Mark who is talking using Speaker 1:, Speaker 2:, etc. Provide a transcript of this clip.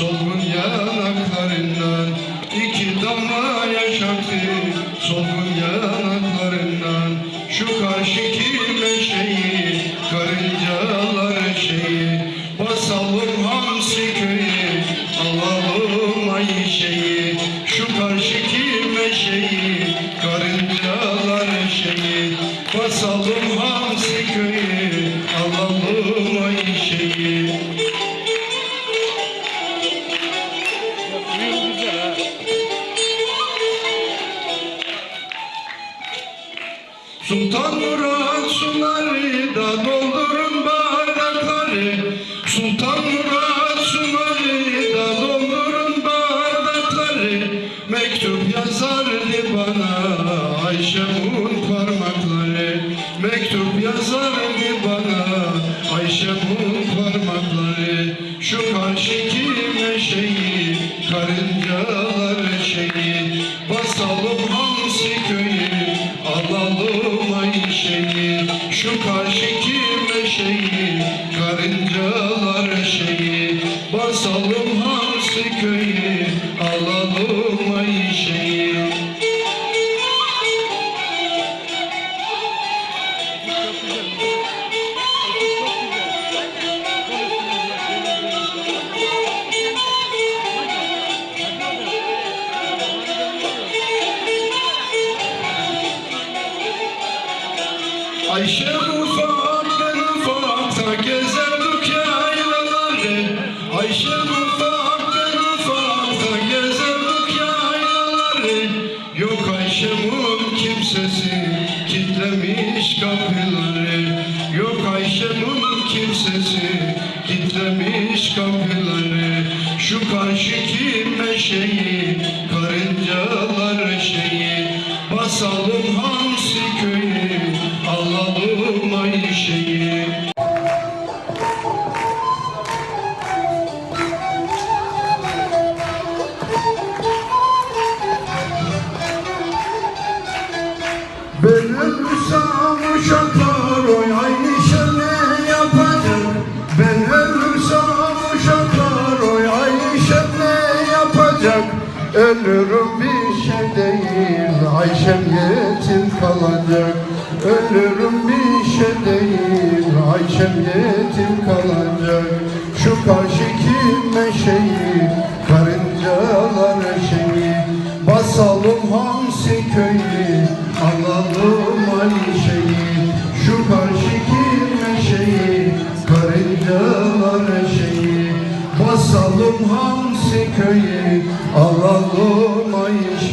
Speaker 1: solgun yanaklarından. İki damla yaş aktı solgun yanaklarından. Şu karşıki meşeyi karıncalar şeyi basalım hamsi köyü alalım Ayşe'yi. Şu karşıki meşeyi Sultan Murat suları da doldurun bardakları. Sultan Murat suları da doldurun bardakları. Mektup yazardı bana Ayşe'mun parmakları karşıki meşeyi Karıncalar şeyi Basalım hamsi köyü Alalım
Speaker 2: güzel. Çok
Speaker 1: Ayşe ben ufakta gezerdik yaylaları Ayşe ufak ben ufakta gezerdik yaylaları Yok Ayşe'mun kimsesi kitlemiş kapıları. Yok Ayşe'mun kimsesi kitlemiş kapıları. Şu karşıki meşeyi karıncalar şeyi Basalım Ölürüm bir şey değil Ayşem yetim kalacak. Ölürüm bir şey değil Ayşem yetim kalacak. Şu karşıki meşeyi Karıncalar şeyi? Basalım hamsi köyü hamsi köyü alalım ayşe